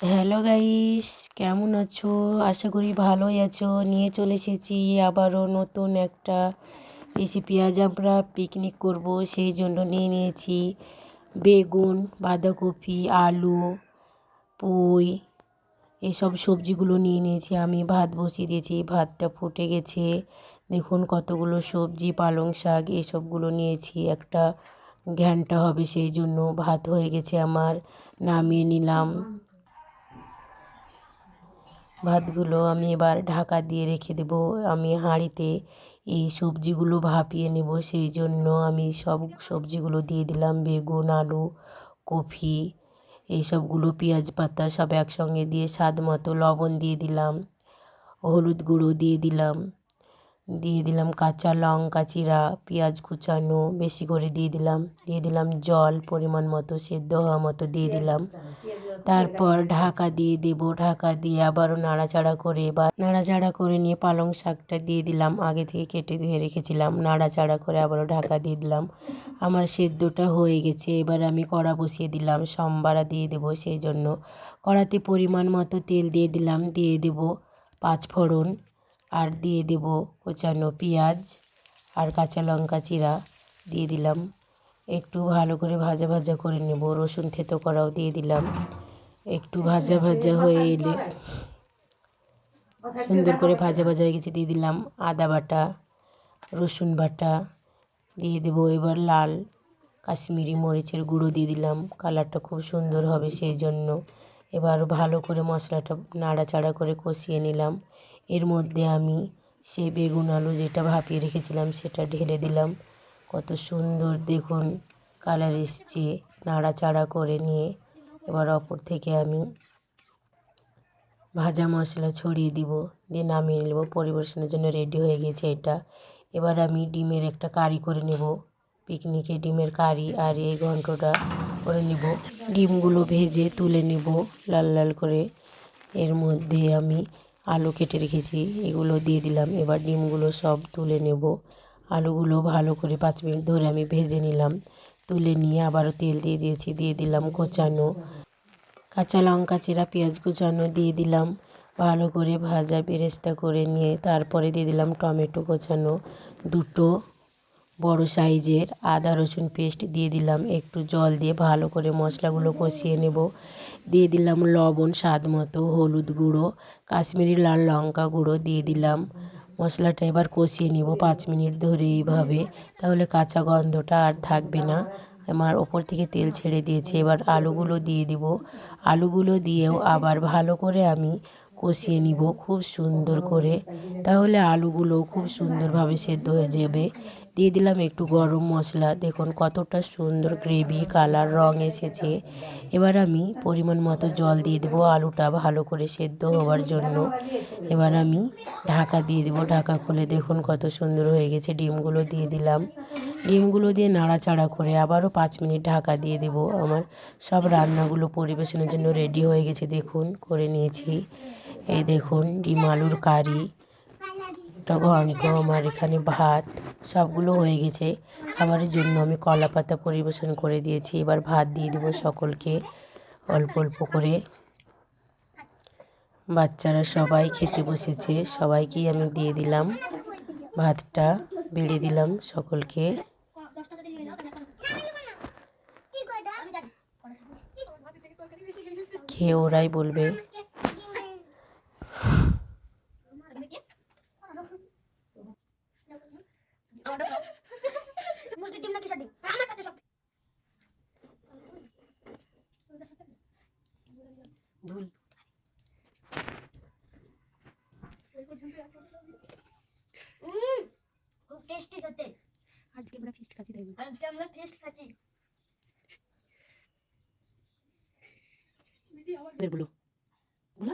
Hello guys কেমন আছো? আশা করি ভালোই আছো। নিয়ে চলে এসেছি আবারও নতুন একটা রেসিপি আজ আমরা পিকনিক করব। সেই জন্য নিয়ে নিয়েছি বেগুন, বাঁধাকপি, আলু, পুঁই, এসব সবজিগুলো নিয়ে নিয়েছি। আমি ভাত বসিয়ে দিয়েছি, ভাতটা ফুটে গেছে। দেখুন কতগুলো সবজি, পালং শাক, এসবগুলো নিয়েছি। একটা ঘ্যানটা হবে, সেই জন্য ভাত হয়ে গেছে আমার। নামিয়ে নিলাম। ভাতগুলো আমি এবার ঢাকা দিয়ে রেখে দেব। আমি হাঁড়িতে এই সবজিগুলো ভাপিয়ে নেব। সেই জন্য আমি সব সবজিগুলো দিয়ে দিলাম। বেগুন, আলু কফি এই সবগুলো পেঁয়াজ পাতা সব একসঙ্গে দিয়ে স্বাদ মতো লবণ দিয়ে দিলাম। হলুদ গুঁড়ো দিয়ে দিলাম। দিয়ে দিলাম কাঁচা লঙ্কা, চিরা, পেঁয়াজ কুচানো, বেশি করে দিয়ে দিলাম। দিয়ে দিলাম জল, পরিমাণ মতো সেদ্ধ হওয়া মতো দিয়ে দিলাম। তারপর ঢাকা দিয়ে দেব। ঢাকা দিয়ে আবারও নাড়াচাড়া করে বা নাড়াচাড়া করে নিয়ে পালং শাকটা দিয়ে দিলাম। আগে থেকে কেটে ধুয়ে রেখেছিলাম। নাড়াচাড়া করে আবারও ঢাকা দিয়ে দিলাম। আমার সেদ্ধটা হয়ে গেছে। এবার আমি কড়া বসিয়ে দিলাম। সম্বারা দিয়ে দেবো সেই জন্য। কড়াতে পরিমাণ মতো তেল দিয়ে দিলাম। দিয়ে দেবো পাঁচ ফোড়ন আর দিয়ে দেব কোচানো পেঁয়াজ আর কাঁচা লঙ্কা চিরা দিয়ে দিলাম। একটু ভালো করে ভাজা ভাজা করে নেব। রসুন থেতো করাও দিয়ে দিলাম। একটু ভাজা ভাজা হয়ে এলে সুন্দর করে ভাজা ভাজা হয়ে গেছে, দিয়ে দিলাম আদা বাটা, রসুন বাটা দিয়ে দেবো। এবার লাল কাশ্মীরি মরিচের গুঁড়ো দিয়ে দিলাম। কালারটা খুব সুন্দর হবে সেই জন্য। এবার ভালো করে মশলাটা নাড়াচাড়া করে কষিয়ে নিলাম। এর মধ্যে আমি সে বেগুন আলু যেটা ভাপিয়ে রেখেছিলাম সেটা ঢেলে দিলাম। কত সুন্দর দেখুন কালার এসছে, নাড়াচাড়া করে নিয়ে এবার অপর থেকে আমি ভাজা মশলা ছড়িয়ে দিব, দিয়ে নামিয়ে নেব। পরিবেশনের জন্য রেডি হয়ে গেছে এটা। এবার আমি ডিমের একটা কারি করে নেব। পিকনিকে ডিমের কারি আর এই ঘন্টটা করে নেব। ডিমগুলো ভেজে তুলে নেব লাল লাল করে। এর মধ্যে আমি আলু কেটে রেখেছি, এগুলো দিয়ে দিলাম। এবার ডিমগুলো সব তুলে নেব। আলুগুলো ভালো করে পাঁচ মিনিট ধরে আমি ভেজে নিলাম। তুলে নিয়ে আবারও তেল দিয়ে দিয়েছি, দিয়ে দিলাম কোচানো। কাঁচা লঙ্কা, চিরা, পেঁয়াজ কোচানো দিয়ে দিলাম। ভালো করে ভাজা বেরেস্তা করে নিয়ে তারপরে দিয়ে দিলাম টমেটো কোচানো। দুটো বড় সাইজের আদা, রসুন পেস্ট দিয়ে দিলাম। একটু জল দিয়ে ভালো করে মশলাগুলো কষিয়ে নেব। দিয়ে দিলাম লবণ স্বাদ মতো, হলুদ গুঁড়ো, কাশ্মীরি লাল লঙ্কা গুঁড়ো দিয়ে দিলাম। মশলাটা এবার কষিয়ে নেব পাঁচ মিনিট ধরে এইভাবে। তাহলে কাঁচা গন্ধটা আর থাকবে না। আমার ওপর থেকে তেল ছেড়ে দিয়েছে। এবার আলুগুলো দিয়ে দিব। আলুগুলো দিয়েও আবার ভালো করে আমি কষিয়ে নিব খুব সুন্দর করে। তাহলে আলুগুলো খুব সুন্দরভাবে সেদ্ধ হয়ে যাবে। দিয়ে দিলাম একটু গরম মশলা। দেখুন কতটা সুন্দর গ্রেভি কালার, রং এসেছে। এবার আমি পরিমাণ মতো জল দিয়ে দেবো আলুটা ভালো করে সেদ্ধ হওয়ার জন্য। এবার আমি ঢাকা দিয়ে দেবো। ঢাকা খুলে দেখুন কত সুন্দর হয়ে গেছে ডিমগুলো দিয়ে দিলাম। ডিমগুলো দিয়ে নাড়াচাড়া করে আবারও পাঁচ মিনিট ঢাকা দিয়ে দেব। আমার সব রান্নাগুলো পরিবেশনের জন্য রেডি হয়ে গেছে। দেখুন, করে নিয়েছি। এই দেখুন, ডিম, আলুর কারি একটা ঘন্ট আমার এখানে ভাত, সবগুলো হয়ে গেছে। খাবারের জন্য আমি কলা পাতা পরিবেশন করে দিয়েছি। এবার ভাত দিয়ে দেবো সকলকে অল্প অল্প করে। বাচ্চারা সবাই খেতে বসেছে। সবাইকেই আমি দিয়ে দিলাম। ভাতটা বেড়ে দিলাম সকলকে। খেয়ে ওরাই বলবে। খুব টেস্টি খেতে আজকে আমরা ফিস্ট খাচ্ছি তাই আজকে আমরা ফিস্ট খাচ্ছি বলো বলো